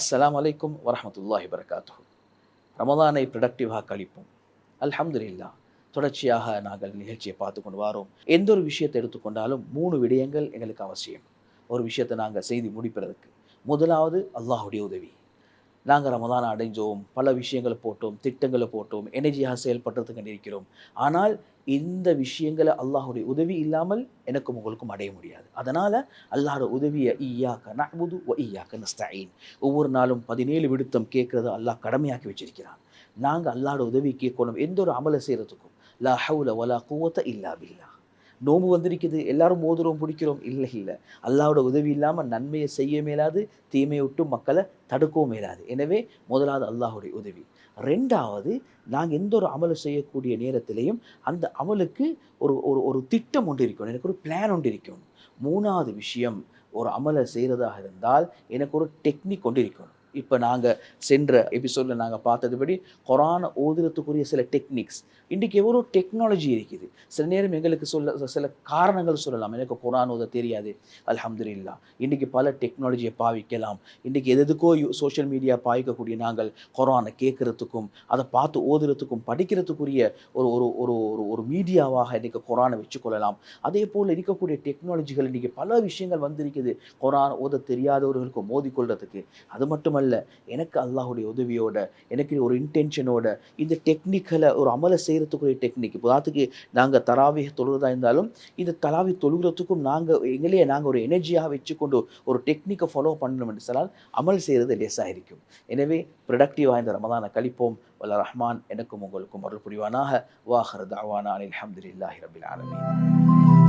அஸ்லாம் அலைக்கும் வரமத்துல்லாஹி வரகாத்து ரமதானை ப்ரொடக்டிவாக கழிப்போம். அல்ஹம்துலில்லாஹ் தொடர்ச்சியாக நாங்கள் நிகழ்ச்சியை பார்த்து கொண்டு வாரோம். எந்த ஒரு விஷயத்தை எடுத்துக்கொண்டாலும் மூணு விடயங்கள் எங்களுக்கு அவசியம். ஒரு விஷயத்தை நாங்கள் செய்து முடிப்பதற்கு. முதலாவது அல்லாஹுடைய உதவி. நாங்கள் ரமதானை அடைஞ்சோம் பல விஷயங்களை போட்டோம் திட்டங்களை போட்டோம் எனர்ஜியாக செயல்படுறதுக்கு இருக்கிறோம் ஆனால் இந்த விஷயங்களை அல்லாஹுடைய உதவி இல்லாமல் எனக்கும் உங்களுக்கும் அடைய முடியாது. அதனால் அல்லாஹோட உதவியை ஈயாக்க நஹ்புது ஒ ஈயாக்க நஸ்தாயின் ஒவ்வொரு நாளும் பதினேழு விடுத்தம் கேட்குறத அல்லாஹ் கடமையாக்கி வச்சிருக்கிறான். நாங்கள் அல்லாஹோட உதவி கேட்கணும். எந்த ஒரு அமலை செய்கிறதுக்கும் லா ஹவுல வலா கூவத்தை இல்லா பில்லா. நோம்பு வந்திருக்குது எல்லாரும் மோதுறோம் பிடிக்கிறோம். இல்லை இல்லை. அல்லாவோட உதவி இல்லாமல் நன்மையை செய்ய மேலாது தீமையை விட்டு மக்களை தடுக்கவும் மேலாது. எனவே முதலாவது அல்லாஹுடைய உதவி. ரெண்டாவது நாங்கள் எந்த ஒரு அமலை செய்யக்கூடிய நேரத்திலையும் அந்த அமலுக்கு ஒரு ஒரு ஒரு திட்டம் ஒன்று இருக்கணும். எனக்கு ஒரு பிளான் ஒன்று இருக்கணும். மூணாவது விஷயம் ஒரு அமலை செய்கிறதாக இருந்தால் எனக்கு ஒரு டெக்னிக் கொண்டு இருக்கணும். இப்போ நாங்கள் சென்ற எபிசோடில் நாங்கள் பார்த்ததுபடி கொரான ஓதுறதுக்குரிய சில டெக்னிக்ஸ் இன்றைக்கி எவ்வளோ டெக்னாலஜி இருக்குது. சில நேரம் எங்களுக்கு சொல்ல சில காரணங்கள் சொல்லலாம். எனக்கு கொரான் ஓத தெரியாது. அல்ஹம்துலில்லா. இன்றைக்கி பல டெக்னாலஜியை பாவிக்கலாம். இன்றைக்கி எது எதுக்கோ சோஷியல் மீடியா பாவிக்கக்கூடிய நாங்கள் கொரானை கேட்குறதுக்கும் அதை பார்த்து ஓதுறதுக்கும் படிக்கிறதுக்குரிய ஒரு ஒரு ஒரு ஒரு ஒரு மீடியாவாக இன்றைக்கி கொரானை வச்சுக்கொள்ளலாம். அதே போல் இருக்கக்கூடிய டெக்னாலஜிகள் இன்றைக்கி பல விஷயங்கள் வந்திருக்குது. கொரான் ஓத தெரியாதவர்களுக்கு மோதிக்கொள்றதுக்கு அது மட்டும் மட்டுமல்ல எனக்கு அல்லாஹுடைய உதவியோட எனக்கு ஒரு இன்டென்ஷனோட இந்த டெக்னிக்கலை ஒரு அமலை செய்கிறதுக்குரிய டெக்னிக் இப்போ அதுக்கு நாங்கள் தராவி தொழுகிறதா இருந்தாலும் இந்த தராவி தொழுகிறதுக்கும் நாங்கள் எங்களையே நாங்கள் ஒரு எனர்ஜியாக வச்சுக்கொண்டு ஒரு டெக்னிக்கை ஃபாலோ பண்ணணும் என்று சொன்னால் அமல் செய்கிறது லேசாக இருக்கும் எனவே ப்ரொடக்டிவாக இந்த ரமதானை கழிப்போம். வல்ல ரஹ்மான் எனக்கும் உங்களுக்கும் அருள் புரிவானாக. வாஹர் தாவானா அலி அஹமதுல்லாஹி ரபில் ஆலமீன்.